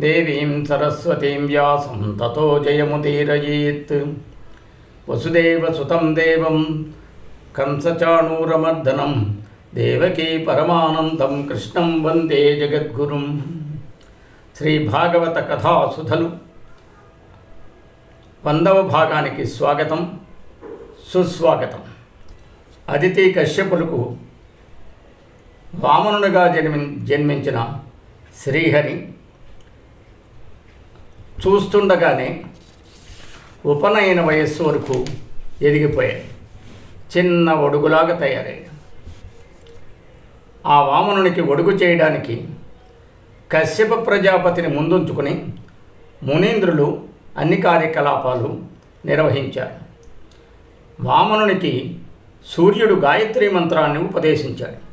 దేవీం సరస్వతీం వ్యాసం తతో జయముదీరయేత్. వసుదేవసుతం దేవం కంసచాణూరమర్దనం దేవకీ పరమానందం కృష్ణం వందే జగద్గురుం. శ్రీ భాగవత కథాసుధలు వందవ భాగానికి స్వాగతం సుస్వాగతం. అదితి కశ్యపులకు వామనునిగా జన్మి జన్మించిన శ్రీహరి చూస్తుండగానే ఉపనయన వయస్సు వరకు ఎదిగిపోయాడు. చిన్న ఒడుగులాగా తయారయ్యాడు. ఆ వామనునికి ఒడుగు చేయడానికి కశ్యప ప్రజాపతిని ముందుంచుకుని మునీంద్రులు అన్ని కార్యకలాపాలు నిర్వహించారు. వామనునికి సూర్యుడు గాయత్రి మంత్రాన్ని ఉపదేశించాడు.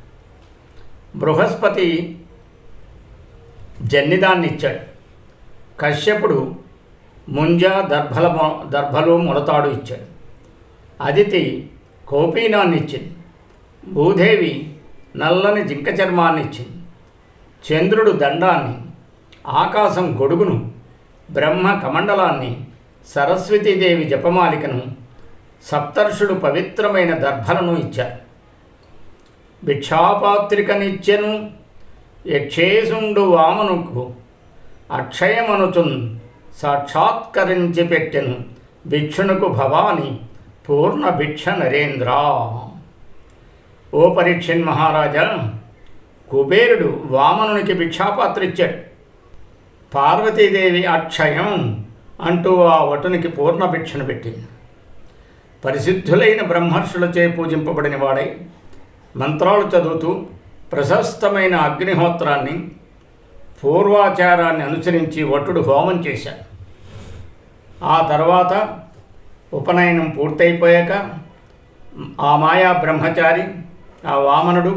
బృహస్పతి జన్నిదాన్నిచ్చాడు. కశ్యపుడు ముంజ దర్భల దర్భలు మొలతాడు ఇచ్చాడు. అదితి కౌపీనాన్ని ఇచ్చింది భూదేవి నల్లని జింక చర్మాన్ని ఇచ్చింది చంద్రుడు దండాన్ని ఆకాశం గొడుగును బ్రహ్మ కమండలాన్ని సరస్వతీదేవి జపమాలికను సప్తర్షుడు పవిత్రమైన దర్భలను ఇచ్చారు. భిక్షాపాత్రికనిచ్చెను యక్షేసుండు వామనుకు అక్షయమనుచున్ సాక్షాత్కరించి పెట్టెను. భిక్షునకు భవాని పూర్ణ భిక్ష నరేంద్ర. ఓ పరీక్షన్ మహారాజా కుబేరుడు వామనునికి భిక్షాపాత్ర ఇచ్చాడు పార్వతీదేవి అక్షయం అంటూ ఆ వటునికి పూర్ణ భిక్షను పెట్టింది. పరిశుద్ధులైన బ్రహ్మర్షులచే పూజింపబడిన వాడై మంత్రాలు చదువుతూ ప్రశస్తమైన అగ్నిహోత్రాన్ని పూర్వాచారాన్ని అనుసరించి వటుడు హోమం చేశాడు. ఆ తర్వాత ఉపనయనం పూర్తయిపోయాక ఆ మాయా బ్రహ్మచారి ఆ వామనుడు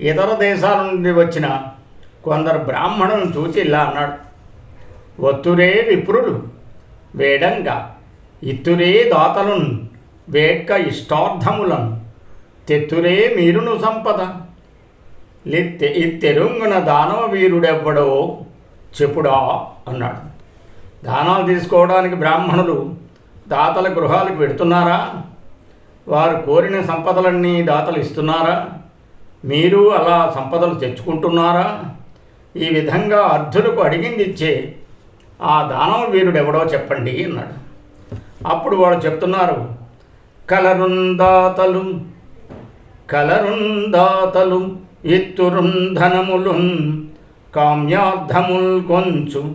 ఇతర దేశాల నుండి వచ్చిన కొందరు బ్రాహ్మణులను చూసి ఇలా అన్నాడు. ఒత్తురే విప్రులు వేడంగా ఇత్తురే దాతలను వేట్క ఇష్టార్థములను తెత్తురే మీరును సంపద లిత్తె ఇత్తెరుంగున దానవ వీరుడెవ్వడో చెప్పుడా అన్నాడు. దానాలు తీసుకోవడానికి బ్రాహ్మణులు దాతల గృహాలకు పెడుతున్నారా వారు కోరిన సంపదలన్నీ దాతలు ఇస్తున్నారా? మీరు అలా సంపదలు తెచ్చుకుంటున్నారా? ఈ విధంగా అర్ధులకు అడిగింది ఇచ్చే ఆ దానవ వీరుడెవడో చెప్పండి అన్నాడు. అప్పుడు వాళ్ళు చెప్తున్నారు కలరుందాతలు కలరుందాతలు ఇత్తురుంధనములున్ కామ్యార్థముల్ కొంచు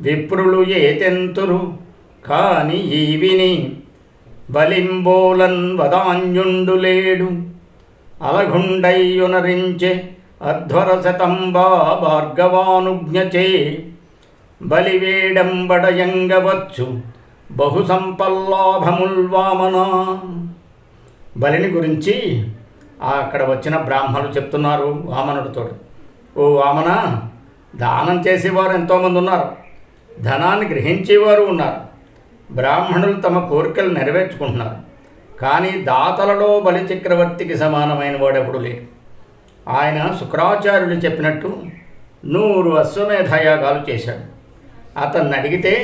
విప్రులు ఏతెంతురు కాని ఈవిని బలింబోలన్ వదాన్యుండులేడు. అలగుండయ్యునరించె అధ్వరశతంబా భార్గవానుజ్ఞచే బలివేడంబడయంగవచ్చు బహు సంపల్లాభముల్వామనా బలిని గురించి అక్కడ వచ్చిన బ్రాహ్మణులు చెప్తున్నారు వామనుడితో ఓ వామన దానం చేసేవారు ఎంతోమంది ఉన్నారు. ధనాన్ని గ్రహించేవారు ఉన్నారు. బ్రాహ్మణులు తమ కోరికలు నెరవేర్చుకుంటున్నారు. కానీ దాతలలో బలి చక్రవర్తికి సమానమైన వాడెప్పుడు లేడు. ఆయన శుక్రాచార్యులు చెప్పినట్టు నూరు అశ్వమేధయాగాలు చేశాడు. అతన్ని అడిగితే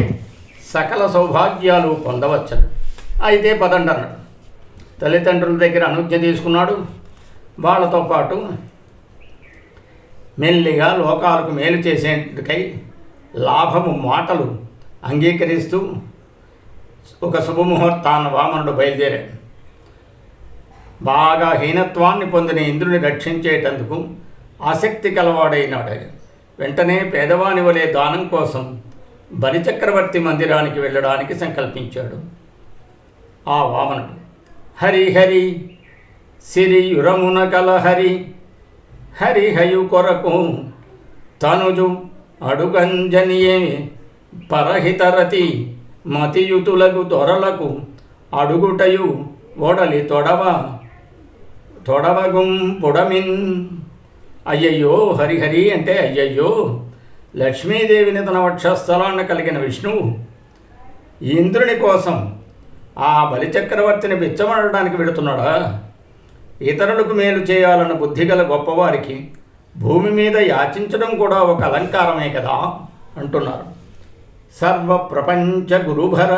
సకల సౌభాగ్యాలు పొందవచ్చడు అయితే పదండి అన్నాడు తల్లిదండ్రుల దగ్గర అనుజ్ఞ తీసుకున్నాడు. వాళ్ళతో పాటు మెల్లిగా లోకాలకు మేలు చేసేందుకై లాభము మాటలు అంగీకరిస్తూ ఒక శుభముహూర్తాన్ని వామనుడు బయలుదేరాడు. బాగా హీనత్వాన్ని పొందిన ఇంద్రుని రక్షించేటందుకు ఆసక్తి కలవాడైనాడు వెంటనే పేదవాని వలె దానం కోసం బలిచక్రవర్తి మందిరానికి వెళ్ళడానికి సంకల్పించాడు ఆ వామనుడు. హరి హరి సిరియురమున కల హరి హరిహయు కొరకు తనుజు అడుగంజనియే పరహితరతి మతియుతులకు దొరలకు అడుగుటయు ఓడలి తొడవ తొడవగుం పొడమిన్ అయ్యయ్యో హరిహరి అంటే అయ్యయ్యో లక్ష్మీదేవిని తన వక్షస్థలాన్ని కలిగిన విష్ణువు ఇంద్రుని కోసం ఆ బలిచక్రవర్తిని బిచ్చమడడానికి వెడుతున్నాడా? ఇతరులకు మేలు చేయాలన్న బుద్ధి గల గొప్పవారికి భూమి మీద యాచించడం కూడా ఒక అలంకారమే కదా అంటున్నారు. సర్వప్రపంచ గురుభర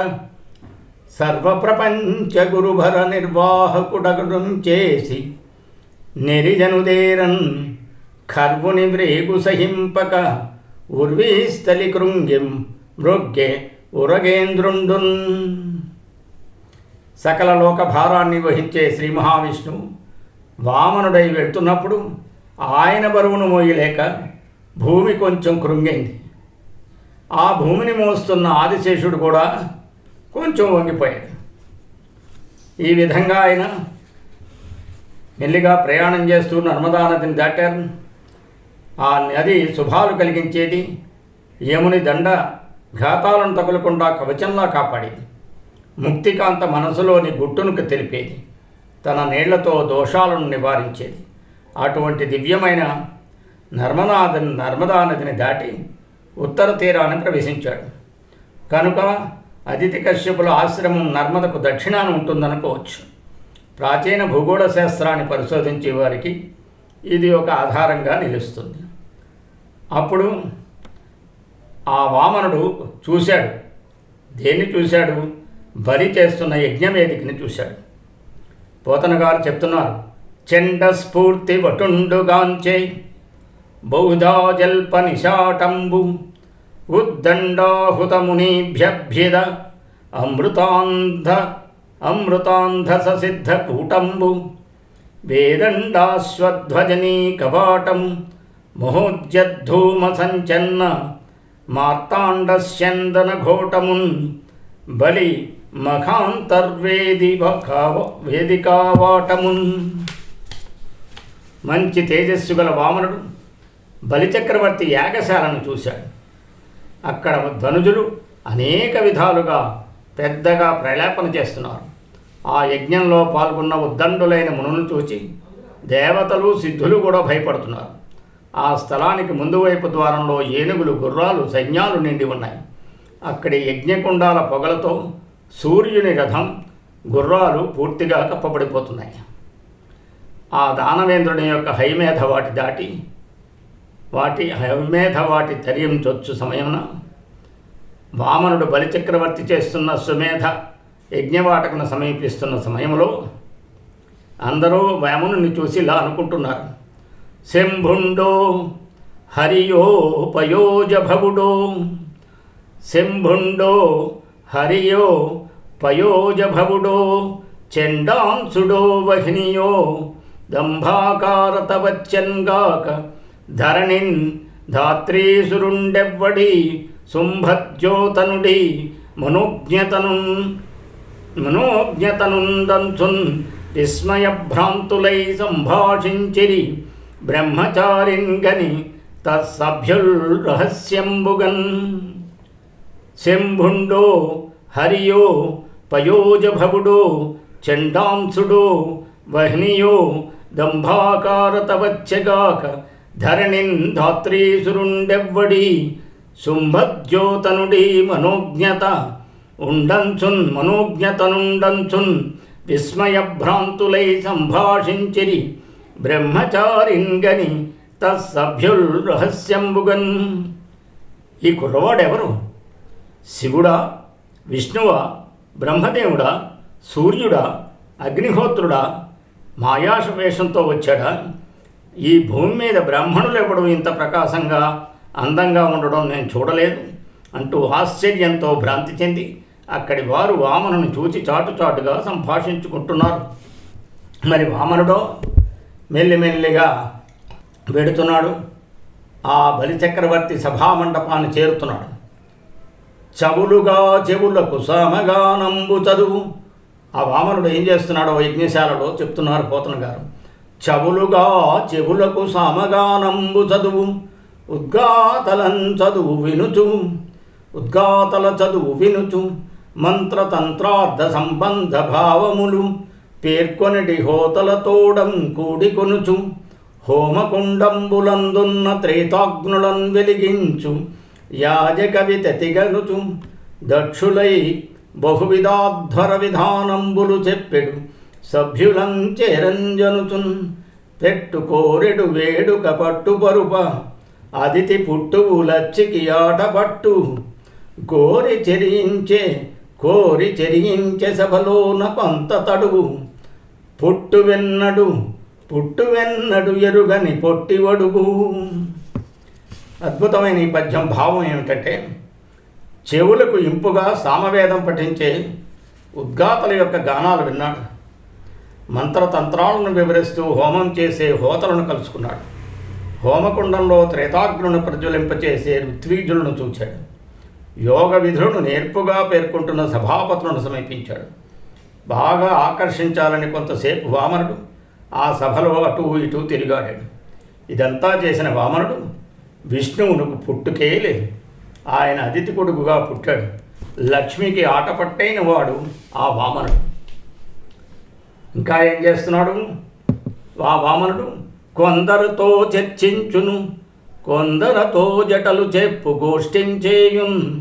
సర్వప్రపంచ గురుభర నిర్వాహకుడగడం చేసి నెరిజనుదేరన్ ఖర్వుని వ్రేగు సహింపక ఉర్వీస్థలి కృంగిం మృగ్గే ఉరగేంద్రుండున్. సకల లోక భారాన్ని వహించే శ్రీ మహావిష్ణువు వామనుడై వెళ్తున్నప్పుడు ఆయన బరువును మోయలేక భూమి కొంచెం కృంగింది. ఆ భూమిని మోస్తున్న ఆదిశేషుడు కూడా కొంచెం వంగిపోయాడు. ఈ విధంగా ఆయన మెల్లిగా ప్రయాణం చేస్తూ నర్మదా నదిని దాటారు. ఆ నది శుభాలు కలిగించేది యముని దండ ఘాతాలను తగులకుండా కవచంలా కాపాడేది. ముక్తికాంత మనసులోని గుట్టునుకు తెలిపేది. తన నీళ్ళతో దోషాలను నివారించేది. అటువంటి దివ్యమైన నర్మదాదని నర్మదా నదిని దాటి ఉత్తర తీరాన్ని ప్రవేశించాడు. కనుక అతిథి కశ్యపుల ఆశ్రమం నర్మదకు దక్షిణాన ఉంటుందనుకోవచ్చు. ప్రాచీన భూగోళ శాస్త్రాన్ని పరిశోధించే వారికి ఇది ఒక ఆధారంగా నిలుస్తుంది. అప్పుడు ఆ వామనుడు చూశాడు. దేన్ని చూశాడు? బలి చేస్తున్న యజ్ఞవేదికని చూశాడు. పోతన గారు చెప్తున్నారు చెండ స్ఫూర్తి వటుండుగాంచే బహుధా జల్ప నిశాటంబు ఉద్దండాహుతమునిభ్యభ్యద అమృతాంధ అమృతాంధ ససిద్ధ కూటంబు వేదండాశ్వధ్వజనీ కవాటం మహోజ్యద్ధూమ సంచన్న మార్తాండస్యందన ఘోటమున్ బలి మఖాంతర్వేది వేదికావాటమున్. మంచి తేజస్సు గల వామనుడు బలిచక్రవర్తి యాగశాలను చూశాడు. అక్కడ ధనుజులు అనేక విధాలుగా పెద్దగా ప్రలాపన చేస్తున్నారు. ఆ యజ్ఞంలో పాల్గొన్న ఉద్దండులైన మునులను చూచి దేవతలు సిద్ధులు కూడా భయపడుతున్నారు. ఆ స్థలానికి ముందు వైపు ద్వారంలో ఏనుగులు గుర్రాలు సైన్యాలు నిండి ఉన్నాయి. అక్కడి యజ్ఞకుండాల పొగలతో సూర్యుని రథం గుర్రాలు పూర్తిగా కప్పబడిపోతున్నాయి. ఆ దానవేంద్రుని యొక్క హైమేధ వాటి దాటి వాటి హైమేధ వాటి తరించొచ్చు సమయమున వామనుడు బలిచక్రవర్తి చేస్తున్న సుమేధ యజ్ఞవాటకును సమీపిస్తున్న సమయంలో అందరూ వామనుని చూసి ఇలా అనుకుంటున్నారు. శంభుండో హరియోపయోజభవుడో శంభుండో హరియో పయోజభవుడో చెండాంసుడో వహినియో దంభాకారతవచ్చన్గాక ధరణిన్ ధాత్రీసురుండెవ్వడి శుంభజ్యోతనుడి మనోజ్ఞతను మనోజ్ఞతనుందంచున్ విస్మయభ్రాంతులై సంభాషించిరి బ్రహ్మచారిన్ గని తత్సభ్యుల్ రహస్యంబుగన్ శంభుండో హరియో పయోజభవుడో చండాంసుడో వహ్నియో దంభాకారతవచ్చగాక ధరణిన్ ధాత్రీసురుండెవ్వడి శుంభద్యోతనుడి మనోజ్ఞత ఉండంచున్ మనోజ్ఞతనుండంచున్ విస్మయభ్రాంతులై సంభాషించిరి బ్రహ్మచారింగని తస్సభ్యుల్ రహస్యంబుగన్. ఈ కుర్రవాడెవరు? శివుడా విష్ణువా బ్రహ్మదేవుడా సూర్యుడా అగ్నిహోత్రుడా మాయాష వేషంతో వచ్చాడా? ఈ భూమి మీద బ్రాహ్మణులు ఎప్పుడు ఇంత ప్రకాశంగా అందంగా ఉండడం నేను చూడలేదు. అంటూ ఆశ్చర్యంతో భ్రాంతి చెంది అక్కడి వారు వామనును చూచి చాటుచాటుగా సంభాషించుకుంటున్నారు. మరి వామనుడో మెల్లిమెల్లిగా వెడుతున్నాడు. ఆ బలిచక్రవర్తి సభామండపాన్ని చేరుతున్నాడు. చవులుగా చెవులకు సమగానంబు చదువు. ఆ వామనుడు ఏం చేస్తున్నాడో యజ్ఞశాలలో చెప్తున్నారు పోతన గారు. చవులుగా చెవులకు సమగానంబు చదువు. ఉద్గాతలం చదువు వినుచు. ఉద్గాతల చదువు వినుచు. మంత్రతంత్రార్థ సంబంధ భావములు. పేర్కొనిటి హోతలతోడం కూడికొనుచు హోమకుండంబులందున్న త్రేతాగ్నులం వెలిగించు. యాజకవిత తిగనుచు. దక్షులై బహువిధాధ్వర విధానంబులు చెప్పెడు. సభ్యులం చేరంజనుచున్ పెట్టు కోరెడు వేడుక పట్టు పరుప. అదితి పుట్టువు లచ్చికి ఆట పట్టు. కోరి చెరించే కోరి చెరించే సభలోన పంత తడువు. పుట్టు వెన్నడు పుట్టు వెన్నడు ఎరుగని పొట్టివడుగు అద్భుతమైన ఈ పద్యం భావం ఏమిటంటే చెవులకు ఇంపుగా సామవేదం పఠించే ఉద్గాతల యొక్క గానాలు విన్నాడు. మంత్రతంత్రాలను వివరిస్తూ హోమం చేసే హోతలను కలుసుకున్నాడు. హోమకుండంలో త్రేతాగ్నులను ప్రజ్వలింపచేసే ఋత్వీజులను చూచాడు. యోగ విధులను నేర్పుగా పేర్కొంటున్న సభాపతులను సమీపించాడు. బాగా ఆకర్షించాలని కొంతసేపు వామనుడు ఆ సభలో అటు ఇటు తిరిగాడాడు. ఇదంతా చేసిన వామనుడు విష్ణువునకు పుట్టుకే లేదు. ఆయన అతిథి కొడుకుగా పుట్టాడు. లక్ష్మికి ఆటపట్టైన వాడు ఆ వామనుడు. ఇంకా ఏం చేస్తున్నాడు? ఆ వామనుడు కొందరితో చర్చించును కొందరతో జటలు చెప్పు గోష్ఠించేయున్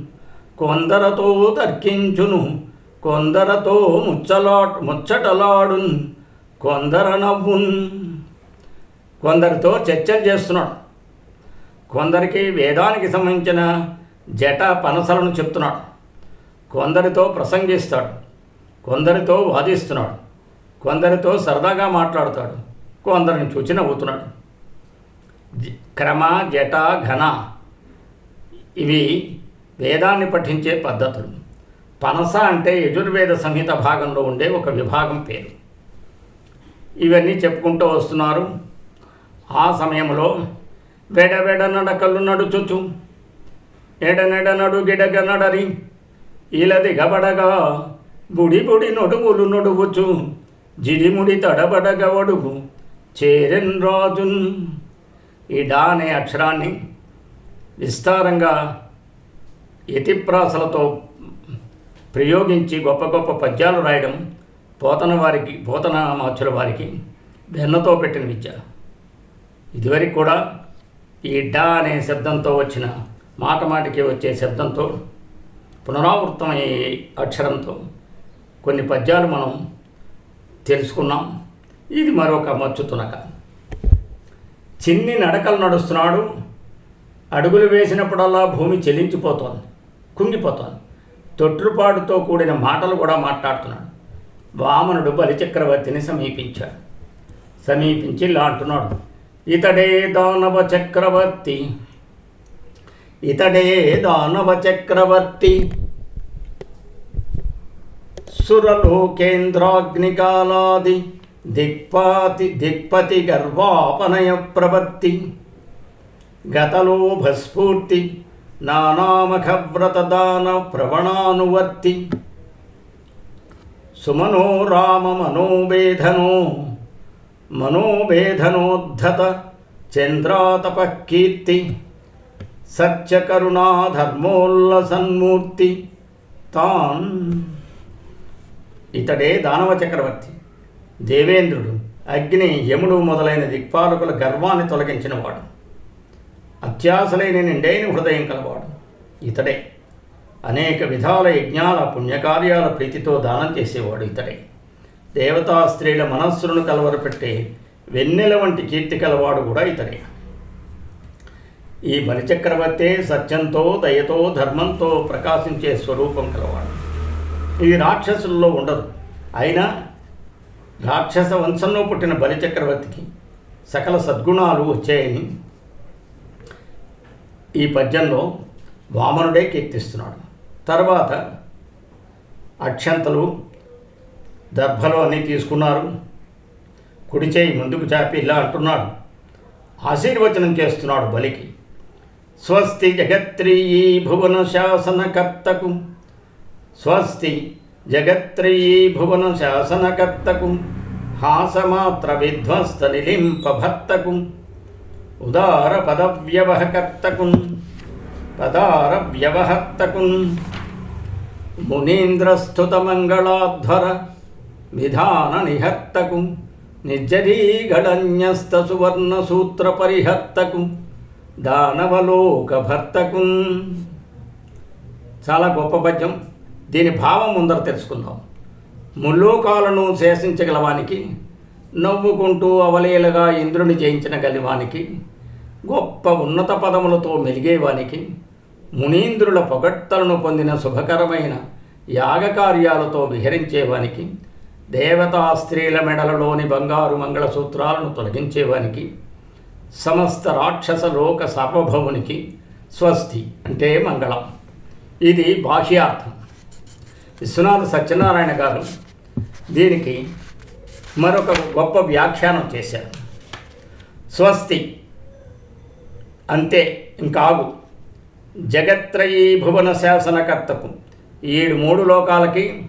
కొందరతో తర్కించును కొందరతో ముచ్చలా ముచ్చటలాడున్. కొందర నవ్వున్. కొందరితో చర్చలు చేస్తున్నాడు. కొందరికి వేదానికి సంబంధించిన జట పనసలను చెప్తున్నాడు. కొందరితో ప్రసంగిస్తాడు. కొందరితో వాదిస్తున్నాడు. కొందరితో సరదాగా మాట్లాడతాడు. కొందరిని చూచి నవ్వుతున్నాడు. జ- క్రమ జట ఘన ఇవి వేదాన్ని పఠించే పద్ధతులు. పనస అంటే యజుర్వేద సంహిత భాగంలో ఉండే ఒక విభాగం పేరు. ఇవన్నీ చెప్పుకుంటూ వస్తున్నారు. ఆ సమయంలో వేడ వేడ నడకలు నడుచుచు ఎడనెడ నడు గిడగ నడరి. ఇలా దిగబడగా బుడి బుడి నొడువులు నొడువుచు జిడిముడి తడబడగ ఒడుగు. చేరెన్ రాజున్. ఈ డా అనే అక్షరాన్ని విస్తారంగా యతిప్రాసలతో ప్రయోగించి గొప్ప గొప్ప పద్యాలు రాయడం పోతన వారికి పోతన మాచుల వారికి వెన్నతో పెట్టిన విద్య ఇదివరకు కూడా ఈ డా అనే శబ్దంతో వచ్చిన మాట మాటికి వచ్చే శబ్దంతో పునరావృతమయ్యే అక్షరంతో కొన్ని పద్యాలు మనం తెలుసుకున్నాం. ఇది మరొక మచ్చు తునక. చిన్ని నడకలు నడుస్తున్నాడు. అడుగులు వేసినప్పుడల్లా భూమి చెల్లించిపోతోంది కుంగిపోతోంది. తొట్రుపాటుతో కూడిన మాటలు కూడా మాట్లాడుతున్నాడు. వామనుడు బలిచక్రవర్తిని సమీపించాడు. సమీపించి ఇలా అంటున్నాడు. ఇతడే దానవ చక్రవర్తి. ఇతడే దానవ చక్రవర్తి. సురలోకేంద్రాగ్నికాలాది దిక్పాతి దిక్పతి గర్వాపనయ ప్రవర్తి. గతలోభస్ఫూర్తి నానామఖవ్రతదాన ప్రవణానువర్తి. సుమనో రామ మనోవేధనో మనోవేధనోద్ధత చంద్రాతపకీర్తి కీర్తి తాన్. ఇతడే దానవ చక్రవర్తి దేవేంద్రుడు అగ్ని యముడు మొదలైన దిక్పాలకుల గర్వాన్ని తొలగించినవాడు. అత్యాసలైన నిండైన హృదయం కలవాడు. ఇతడే. అనేక విధాల యజ్ఞాల పుణ్యకార్యాల ప్రీతితో దానం చేసేవాడు ఇతడే. దేవతా స్త్రీల మనస్సులను కలవరపెట్టే వెన్నెల వంటి కీర్తి కలవాడు కూడా ఇతడే ఈ బలిచక్రవర్తే సత్యంతో దయతో ధర్మంతో ప్రకాశించే స్వరూపం కలవాడు. ఇది రాక్షసుల్లో ఉండదు. అయినా రాక్షస వంశంలో పుట్టిన బలిచక్రవర్తికి సకల సద్గుణాలు వచ్చాయని ఈ పద్యంలో వామనుడే కీర్తిస్తున్నాడు. తర్వాత అక్షంతలు దర్భలు అన్నీ తీసుకున్నారు. కుడి చేయి ముందుకు చాపి ఇలా అంటున్నాడు ఆశీర్వచనం చేస్తున్నాడు బలికి. స్వస్తి జగత్రీ భువన శాసనకర్తకు. స్వస్తి జగత్రీ భువన శాసనకర్తకు. హాసమాత్ర విధ్వస్త నిలింపభర్తకు ఉదార పదవ్యవహకర్తకు. పదార వ్యవహర్తకున్ మునీంద్రస్థుతమంగళాధ్వర విధాన నిహర్తకు నిర్జరీగళన్యస్త సువర్ణ సూత్ర పరిహర్తకు దానవలోక భర్తకు చాలా గొప్ప పద్యం. దీని భావం ముందర తెలుసుకుందాం. ముల్లోకాలను శేషించగలవానికి నవ్వుకుంటూ అవలేలగా ఇంద్రుని జయించిన గలివానికి గొప్ప ఉన్నత పదములతో మెలిగేవానికి మునీంద్రుల పొగట్టలను పొందిన శుభకరమైన యాగకార్యాలతో విహరించేవానికి దేవతా స్త్రీల మెడలలోని బంగారు మంగళసూత్రాలను తొలగించేవానికి సమస్త రాక్షస లోక సార్వభౌమునికి స్వస్తి అంటే మంగళం. ఇది బాహ్యార్థం. విశ్వనాథ సత్యనారాయణ గారు దీనికి మరొక గొప్ప వ్యాఖ్యానం చేశారు. స్వస్తి అంతే ఇంకాగు. జగత్రయీ భువన శాసనకర్తకు ఏడు మూడు లోకాలకి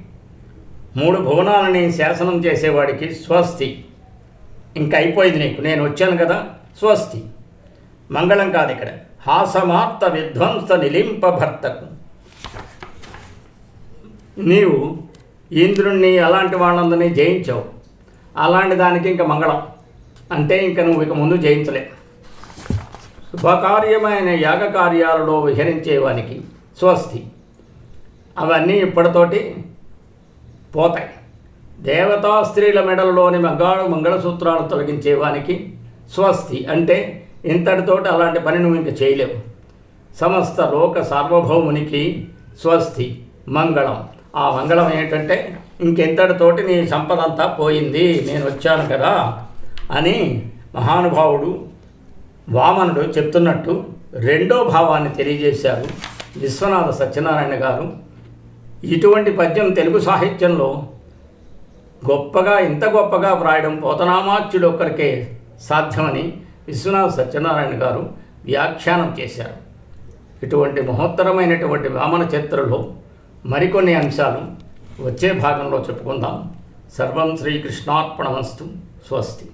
మూడు భువనాలని శాసనం చేసేవాడికి స్వస్తి. ఇంకా అయిపోయింది నీకు. నేను వచ్చాను కదా స్వస్తి. మంగళం కాదు ఇక్కడ. హాసమార్త విధ్వంస నిలింప భర్తకు. నీవు ఇంద్రుణ్ణి అలాంటి వాళ్ళందరినీ జయించావు. అలాంటి దానికి ఇంకా మంగళం. అంటే ఇంకా నువ్వు ఇక ముందు జయించలే. శుభకార్యమైన యాగ కార్యాలలో విహరించేవానికి స్వస్తి. అవన్నీ ఇప్పటితోటి పోతాయి. దేవతా స్త్రీల మెడలలోని మగాడు మంగళసూత్రాలు తొలగించేవానికి స్వస్తి అంటే ఇంతటితోటి అలాంటి పని నువ్వు ఇంక చేయలేవు. సమస్త లోక సార్వభౌమునికి స్వస్తి మంగళం. ఆ మంగళం ఏంటంటే ఇంకెంతటితోటి నీ సంపద అంతా పోయింది నేను వచ్చాను కదా అని మహానుభావుడు వామనుడు చెప్తున్నట్టు రెండో భావాన్ని తెలియజేశారు విశ్వనాథ సత్యనారాయణ గారు. ఇటువంటి పద్యం తెలుగు సాహిత్యంలో గొప్పగా ఇంత గొప్పగా వ్రాయడం పోతనామాచ్యుడు ఒక్కరికే సాధ్యమని విశ్వనాథ సత్యనారాయణ గారు వ్యాఖ్యానం చేశారు. ఇటువంటి మహోత్తరమైనటువంటి వామన చరిత్రలో మరికొన్ని అంశాలు వచ్చే భాగంలో చెప్పుకుందాం. సర్వం శ్రీకృష్ణార్పణమస్తు స్వస్తి.